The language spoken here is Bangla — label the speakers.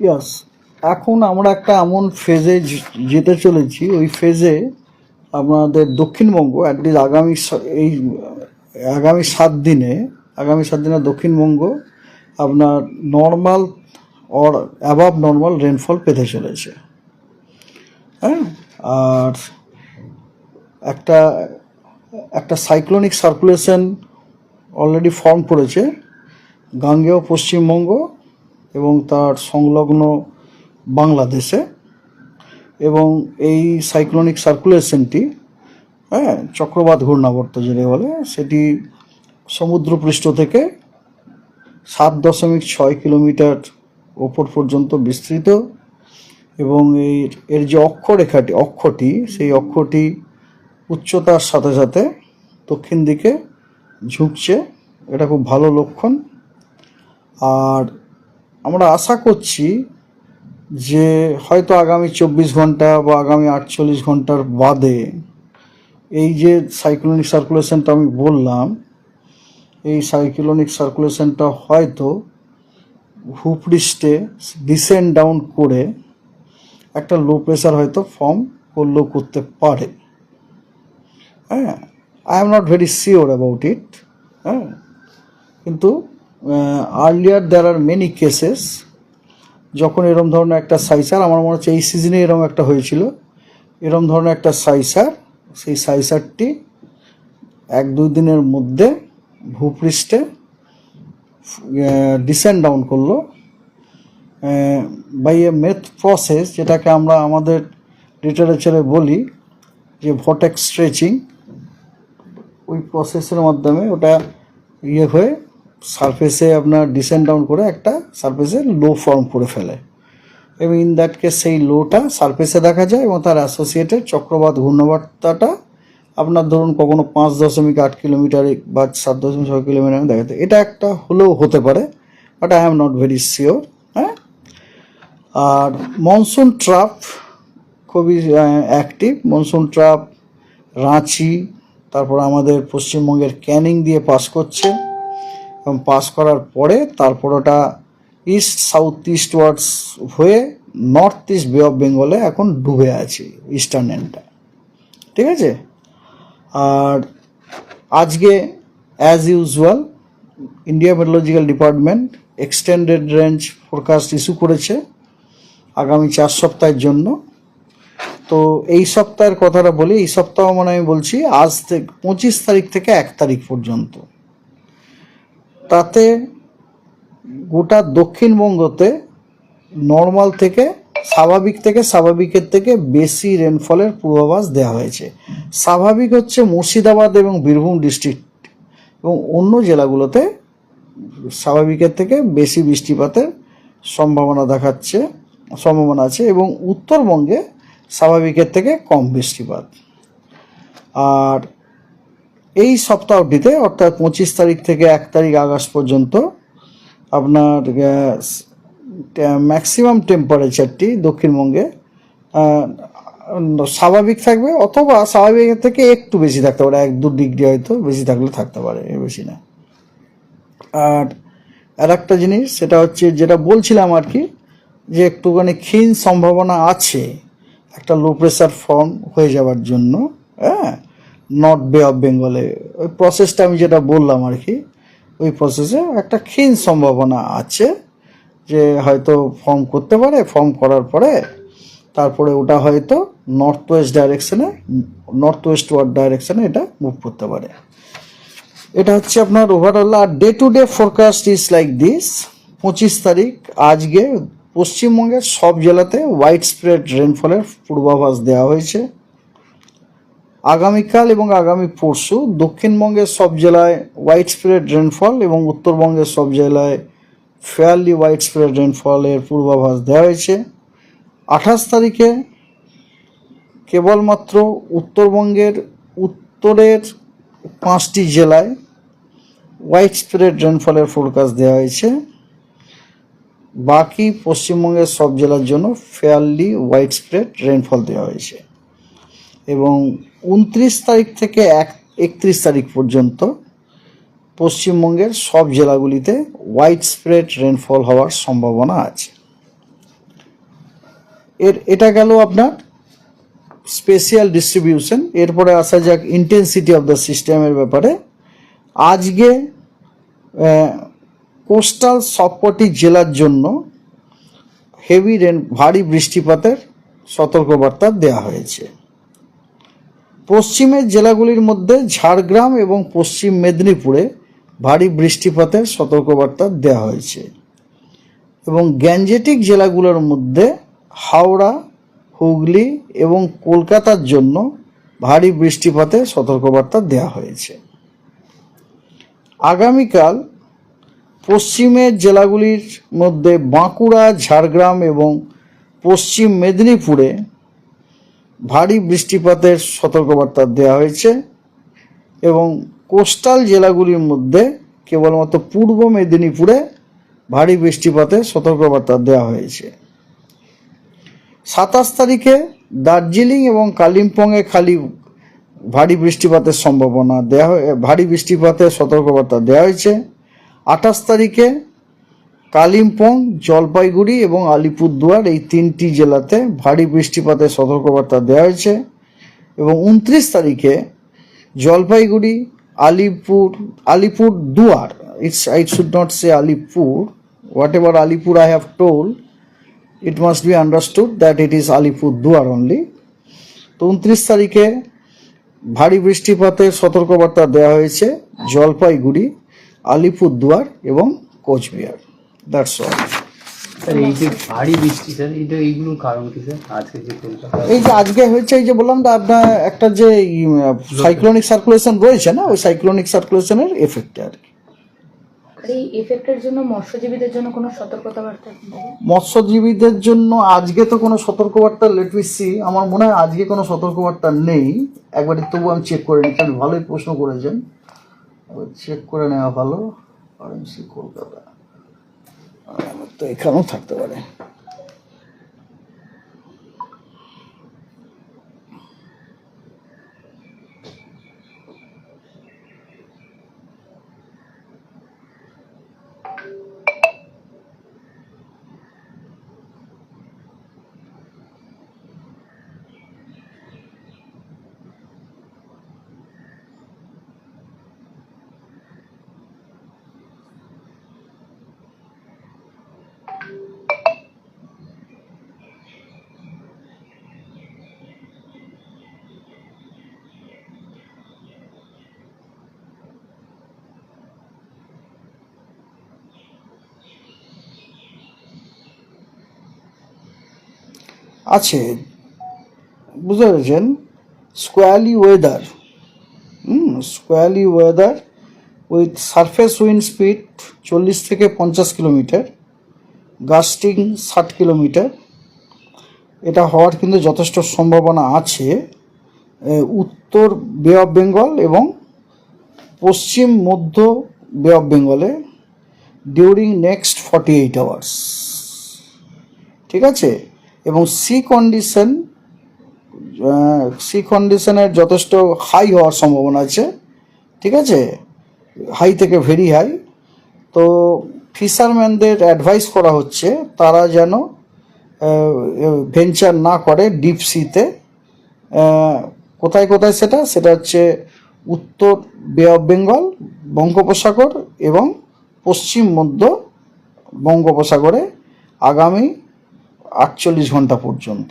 Speaker 1: ইয়াস এখন আমরা একটা এমন ফেজে যেতে চলেছি, ওই ফেজে আমাদের দক্ষিণবঙ্গ অ্যাটলিস্ট আগামী এই, আগামী সাত দিনে, আগামী সাত দিনে দক্ষিণবঙ্গ আপনার normal or above normal rainfall পেতে চলেছে। হ্যাঁ? আর একটা একটা সাইক্লোনিক সার্কুলেশন অলরেডি ফর্ম করেছে, গাঙ্গেয় পশ্চিমবঙ্গ এবং তার সংলগ্ন বাংলাদেশে। এবং এই সাইক্লোনিক সার্কুলেশনটি হ্যাঁ চক্রবাত ঘূর্ণাবর্ত যেটা বলে, সেটি সমুদ্রপৃষ্ঠ থেকে সাত দশমিক ছয় কিলোমিটার ওপর পর্যন্ত বিস্তৃত। এবং এর এর যে অক্ষরেখাটি, অক্ষটি, সেই অক্ষটি উচ্চতার সাথে সাথে দক্ষিণ দিকে ঝুঁকছে। এটা খুব ভালো লক্ষণ। আর আমরা আশা করছি যে হয়তো আগামী চব্বিশ ঘণ্টা বা আগামী আটচল্লিশ ঘণ্টার বাদে এই যে সাইক্লোনিক সার্কুলেশনটা আমি বললাম, এই সাইক্লোনিক সার্কুলেশনটা হয়তো ভূপৃষ্ঠে ডিসেন্ড ডাউন করে একটা লো প্রেশার হয়তো ফর্ম করলেও করতে পারে। হ্যাঁ I am not very sure about it হ্যাঁ কিন্তু earlier there are many cases যখন এরম ধরনের একটা সাইসার, আমার মনে হচ্ছে এই সিজনে এরম একটা হয়েছিল, এরম ধরনের একটা সাইসার, সেই সাইসারটি এক দুই দিনের মধ্যে ভূপৃষ্ঠে ডিসেন্ড ডাউন করল বাই এ মেথ প্রসেস যেটাকে আমরা আমাদের লিটারেচারে বলি, যে ভটেক স্ট্রেচিং ওই প্রসেসের মাধ্যমে ওটা ইয়ে হয়ে সারফেসে আপনার ডিসেন্ড ডাউন করে একটা সারফেসে লো ফর্ম করে ফেলে। এবং ইন দ্যাট কেস সেই লোটা সারফেসে দেখা যায় এবং তার অ্যাসোসিয়েটেড চক্রবাদ ঘূর্ণবার্তাটা আপনার ধরুন কখনো পাঁচ দশমিক আট কিলোমিটার বা সাত দশমিক ছয় কিলোমিটার দেখা যায় এটা একটা হলেও হতে পারে but I am not very sure হ্যাঁ? আর মনসুন ট্রাপ খুবই অ্যাক্টিভ মনসুন ট্রাপ রাঁচি, তারপর আমাদের পশ্চিমবঙ্গের ক্যানিং দিয়ে পাস করছে। পাস করার পরে তারপর ওটা ইস্ট সাউথ ইস্ট ওয়ার্ডস হয়ে নর্থ ইস্ট বে অফ বেঙ্গলে এখন ডুবে আছে ইস্টার্ন এন্ডটা ঠিক আছে? আর আজকে as usual India meteorological department extended range forecast issue করেছে আগামী চার সপ্তাহের জন্য। তো এই সপ্তাহের কথাটা বলি, এই সপ্তাহ মানে আমি বলছি আজ থেকে পঁচিশ তারিখ থেকে এক তারিখ পর্যন্ত। তাতে গোটা দক্ষিণবঙ্গতে নর্মাল থেকে স্বাভাবিক থেকে স্বাভাবিকের থেকে বেশি রেনফলের পূর্বাভাস দেওয়া হয়েছে। স্বাভাবিক হচ্ছে মুর্শিদাবাদ এবং বীরভূম ডিস্ট্রিক্ট এবং অন্য জেলাগুলোতে স্বাভাবিকের থেকে বেশি বৃষ্টিপাতের সম্ভাবনা দেখাচ্ছে, সম্ভাবনা আছে এবং উত্তরবঙ্গে স্বাভাবিকের থেকে কম বৃষ্টিপাত। আর এই সপ্তাহটিতে, অর্থাৎ পঁচিশ তারিখ থেকে এক তারিখ আগস্ট পর্যন্ত, আপনার ম্যাক্সিমাম টেম্পারেচারটি দক্ষিণবঙ্গে স্বাভাবিক থাকবে, অথবা স্বাভাবিকের থেকে একটু বেশি থাকতে পারে, এক দু ডিগ্রি হয়তো বেশি থাকলে থাকতে পারে বেশি না। আর আর একটা জিনিস, সেটা হচ্ছে যেটা বলছিলাম আর কি, যে একটুখানি ক্ষীণ সম্ভাবনা আছে, একটা লো প্রেশার ফর্ম হয়ে যাওয়ার জন্য হ্যাঁ? নর্থ বে অফ বেঙ্গলে ওই প্রসেসটা আমি যেটা বললাম আর কি, ওই প্রসেসে একটা ক্ষীণ সম্ভাবনা আছে যে হয়তো ফর্ম করতে পারে। ফর্ম করার পরে তারপরে ওটা হয়তো নর্থ ওয়েস্ট ডাইরেকশনে নর্থ ওয়েস্ট ওয়ার্ড ডাইরেকশনে এটা মুভ করতে পারে। এটা হচ্ছে আপনার overall R day to day forecast is like this পঁচিশ তারিখ আজকে পশ্চিমবঙ্গের সব জেলাতে হোয়াইট স্প্রেড রেনফলের পূর্বাভাস দেওয়া হয়েছে। আগামীকাল এবং আগামী পরশু দক্ষিণবঙ্গের সব জেলায় হোয়াইট স্প্রেড রেনফল এবং উত্তরবঙ্গের সব জেলায় ফেয়ারলি হোয়াইট স্প্রেড রেনফলের পূর্বাভাস দেওয়া হয়েছে। আঠাশ তারিখে কেবলমাত্র উত্তরবঙ্গের উত্তরের পাঁচটি জেলায় হোয়াইট স্প্রেড রেনফলের ফোরকাস্ট দেওয়া হয়েছে। বাকি পশ্চিমবঙ্গের সব জেলার জন্য ফেয়ারলি হোয়াইট স্প্রেড রেনফল দেওয়া হয়েছে। এবং উনত্রিশ তারিখ থেকে এক, একত্রিশ তারিখ পর্যন্ত পশ্চিমবঙ্গের সব জেলাগুলিতে হোয়াইট স্প্রেড রেনফল হওয়ার সম্ভাবনা আছে। এর, এটা গেল আপনার স্পেশিয়াল ডিস্ট্রিবিউশন এরপরে আসা যাক ইন্টেন্সিটি অফ দ্য সিস্টেমের ব্যাপারে। আজকে কোস্টাল সবকটি জেলার জন্য হেভি রেন ভারী বৃষ্টিপাতের সতর্কবার্তা দেওয়া হয়েছে। পশ্চিমের জেলাগুলির মধ্যে ঝাড়গ্রাম এবং পশ্চিম মেদিনীপুরে ভারী বৃষ্টিপাতের সতর্কবার্তা দেওয়া হয়েছে। এবং গ্যাঞ্জেটিক জেলাগুলোর মধ্যে হাওড়া, হুগলি এবং কলকাতার জন্য ভারী বৃষ্টিপাতের সতর্কবার্তা দেওয়া হয়েছে। আগামীকাল পশ্চিমের জেলাগুলির মধ্যে বাঁকুড়া, ঝাড়গ্রাম এবং পশ্চিম মেদিনীপুরে ভারী বৃষ্টিপাতের সতর্কবার্তা দেওয়া হয়েছে এবং কোস্টাল জেলাগুলির মধ্যে কেবলমাত্র পূর্ব মেদিনীপুরে ভারী বৃষ্টিপাতের সতর্কবার্তা দেওয়া হয়েছে। সাতাশ তারিখে দার্জিলিং এবং কালিম্পংয়ে খালি ভারী বৃষ্টিপাতের সম্ভাবনা দেওয়া ভারী বৃষ্টিপাতের সতর্কবার্তা দেওয়া হয়েছে। আঠাশ তারিখে কালিম্পং, জলপাইগুড়ি এবং আলিপুরদুয়ার এই তিনটি জেলাতে ভারী বৃষ্টিপাতের সতর্কবার্তা দেওয়া হয়েছে এবং উনত্রিশ তারিখে Jalpaiguri, Alipur Alipurduar it's I should not say Alipur whatever Alipur I have told it must be understood that it is Alipurduar only তো উনত্রিশ তারিখে ভারী বৃষ্টিপাতের সতর্কবার্তা দেওয়া হয়েছে জলপাইগুড়ি, আলিপুরদুয়ার এবং কোচবিহার। দ্যাটস অল
Speaker 2: স্যার এই যে ভারী বৃষ্টি স্যার এটা এইগুলোর কারণ কি স্যার? আজকে যে
Speaker 1: এই যে আজকে হয়েছে এই যে বললাম না আপনার একটা যে সাইক্লোনিক সার্কুলেশন রয়েছে না ওই সাইক্লোনিক সার্কুলেশনের এফেক্টে আর কি।
Speaker 3: এই এফেক্টের জন্য মৎস্যজীবীদের জন্য কোনো সতর্কতা বার্তা
Speaker 1: মৎস্যজীবীদের জন্য আজকে তো কোনো সতর্কবার্তা লেট সি আমার মনে হয় আজকে কোনো সতর্কবার্তা নেই। একবারে তবু আমি চেক করে নিচ্ছি আপনি ভালোই প্রশ্ন করেছেন। চেক করে নেওয়া ভালো আরএমসি কলকাতা। আর আমার তো এখানেও থাকতে পারে আছে। বুঝতে পেরেছেন? Squally weather hmm squally weather with surface wind speed চল্লিশ থেকে পঞ্চাশ কিলোমিটার, গাস্টিং ষাট কিলোমিটার। এটা হওয়ার কিন্তু যথেষ্ট সম্ভাবনা আছে উত্তর বে অফ বেঙ্গল এবং পশ্চিম মধ্য বে অফ বেঙ্গলে during next forty eight hours ঠিক আছে? এবং সি কন্ডিশন সি কন্ডিশনের যথেষ্ট হাই হওয়ার সম্ভাবনা আছে, ঠিক আছে? হাই থেকে ভেরি হাই তো ফিশারম্যানদের অ্যাডভাইস করা হচ্ছে, তারা যেন ভেঞ্চার না করে ডিপ সিতে কোথায় কোথায় সেটা? সেটা হচ্ছে উত্তর বে অফ বেঙ্গল বঙ্গোপসাগর এবং পশ্চিম মধ্য বঙ্গোপসাগরে। আগামী আটচল্লিশ ঘণ্টা পর্যন্ত।